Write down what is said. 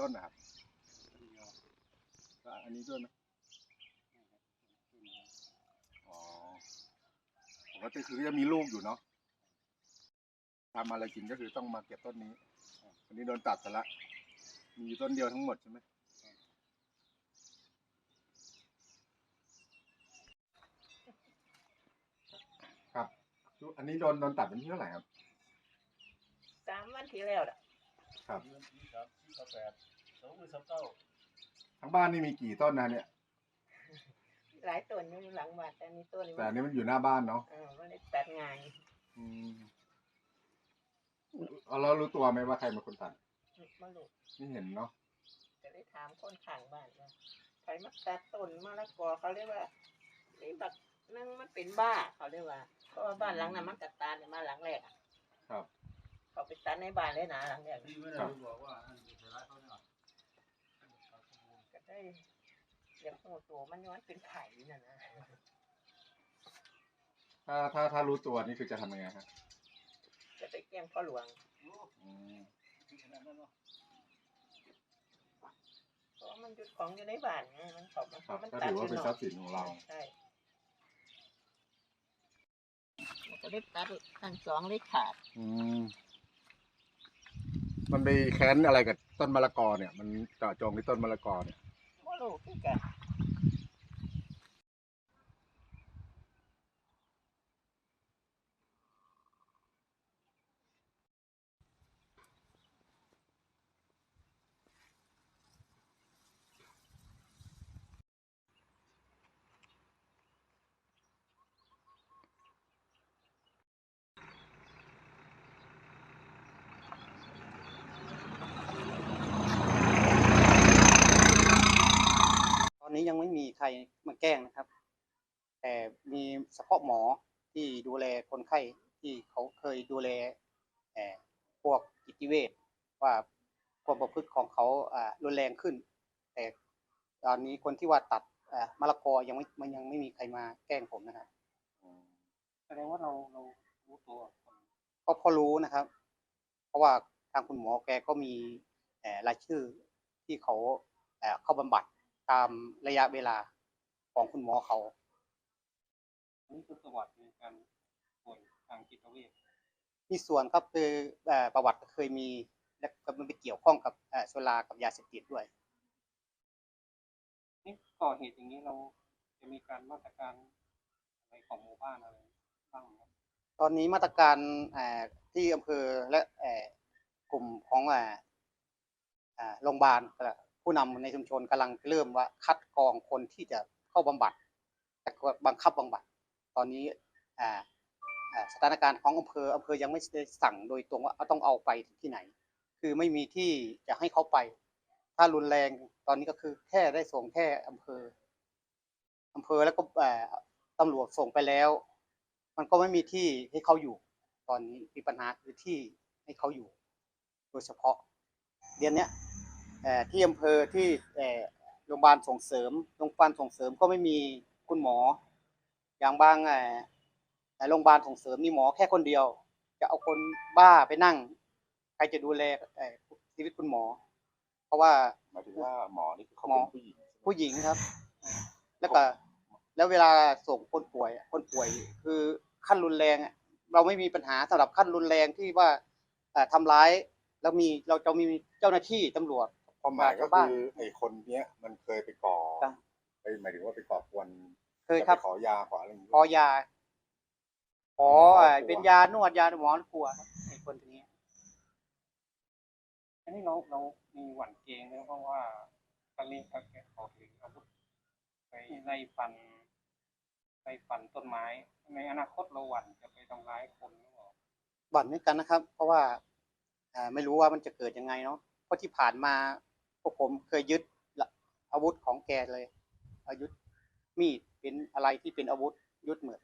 ต้นนะครับก็อันนี้ด้วยไหมอ๋อปกติคือจะมีลูกอยู่เนาะทำอะไรกินก็คือต้องมาเก็บต้นนี้ อันนี้โดนตัดไปละ มีอยู่ต้นเดียวทั้งหมดใช่ไหมครับ อันนี้โดนโดนตัดเป็นที่เท่าไหร่ครับ สามวันที่แล้วน่ะครับที่สามที่สิบแปด สองหมื่นสามเก้าทั้งบ้านนี่มีกี่ต้นนะเนี่ย หลายต้นอยู่หลังบ้านแต่มีต้นแต่อันนี้มันอยู่หน้าบ้านเนาะเออมันได้ตัดง่ายอืมเอาแล้วรู้ตัวไหมว่าใครเป็นคนตัดมาลูกไม่เห็นเนาะจะได้ถามคนข้างบ้านว่าใครมาตัดต้นมะละกอเขาเรียกว่าไอ้บักนั่งมันเป็นบ้าเขาเรียกว่าเพราะว่าบ้านหลังนั้นมันตัดตาเนี่ยมาหลังแรกอะครับ เขาไปตัดในบ้านเลยนะหลังแรก ที่ไม่ได้บอกว่าอันนี้เป็นร้ายเขาเนี่ย ก็ได้เลี้ยงหัวตัวมันย้อนเป็นไข่น่ะนะถ้าถ้าถ้ารู้ตัวนี่คือจะทำยังไงฮะจะไปแกล้งพ่อหลวงอืมเพราะว่ามันหยุดของอยู่ในบ้านไงมันเขามันครับมันก็ตัดถืออว่ายู่เป็นเนาะทรัพย์สินของเราใช่มันก็ได้ตัดทั้งสองเลยขาด อืมมันไปแค้นอะไรกับต้นมะละกอเนี่ย มันเจาะจงที่ต้นมะละกอเนี่ย ว่าลูกคือกัน ตอนนี้ยัง ไม่มีใครมาแกล้งนะครับ แต่มีเฉพาะหมอที่ดูแลคนไข้ที่เขาเคยดูแลเอ่อพวกจิตเวชว่าความประพฤติของเขาอ่ารุนแรงขึ้น แต่ตอนนี้คนที่ว่าตัดอ่ามะละกอยังไม่มันยังไม่มีใครมาแกล้งผมนะครับแสดงว่าเราเรารู้ตัวก็พอรู้นะครับ เพราะว่าทางคุณหมอแกก็มีเอ่อรายชื่อที่เขาเอ่อเข้าบำบัด ตามระยะเวลาของคุณหมอเขา นี่คือประวัติในการป่วยทางจิตเวชมีส่วนครับคือเอ่อประวัติเคยมีและก็มันไปเกี่ยวข้องกับเอ่อสุรากับยาเสพติดด้วย นี่ก่อเหตุอย่างนี้เราจะมีการมาตรการอะไรของหมู่บ้านอะไรบ้างครับตอนนี้มาตรการเอ่อที่อำเภอและเอ่อกลุ่มของเอ่อเอ่อโรงพยาบาลและ ผู้นำในชุมชนกำลังเริ่มว่าคัดกรองคนที่จะเข้าบำบัดแต่บังคับบำบัด ตอนนี้สถานการณ์ของอำเภออำเภอยังไม่ได้สั่งโดยตรงว่าต้องเอาไปที่ไหน คือไม่มีที่จะให้เขาไป ถ้ารุนแรงตอนนี้ก็คือแค่ได้ส่งแค่อำเภออำเภอแล้วก็ตำรวจส่งไปแล้ว มันก็ไม่มีที่ให้เขาอยู่ ตอนนี้มีปัญหาคือที่ให้เขาอยู่ โดยเฉพาะเดือนนี้ ที่อำเภอที่เอ่อโรงพยาบาลส่งเสริมโรงพยาบาลส่งเสริมก็ไม่มีคุณหมอ อย่างบางเอ่อเอ่อโรงพยาบาลส่งเสริมมีหมอแค่คนเดียว จะเอาคนบ้าไปนั่ง ใครจะดูแลเอ่อชีวิตคุณหมอ เพราะว่าหมายถึงว่าหมอนี่คือเขาหมเป็อนผู้หญิงใช่ไหมผู้หญิงครับ แล้วก็แล้วเวลาส่งคนป่วยอะคนป่วยคือขั้นรุนแรงอะเราไม่มีปัญหาสำหรับขั้นรุนแรงที่ว่าเอ่อทำร้ายแล้วมีเราจะมีเจ้าหน้าที่ตำรวจ ความหมายก็ชาวบ้านคือไอ้คนเนี้ยมันเคยไปก่อจ้ะไปหมายถึงว่าไปก่อกวนเคยครับจะไปขอยาขออะไรอย่างเงี้ยขอยาขอเอ่อเป็นยานวดยาหมอนครัวครับไอ้คนนี้อันนี้เราเรามีหวั่นเกรงนะเพราะว่าตอนนี้เขาเขาถืออาวุธไปไล่ฟันไล่ฟันต้นไม้ ในอนาคตเราหวั่นจะไปทำร้ายคนหรือเปล่าบั่นเหมือนกันนะครับ เพราะว่าอ่าไม่รู้ว่ามันจะเกิดยังไงเนาะเพราะที่ผ่านมา พวกผมเคยยึดอาวุธของแกเลยอายุธมีดเป็นอะไรที่เป็นอาวุธยึดหมดทั้งหมือน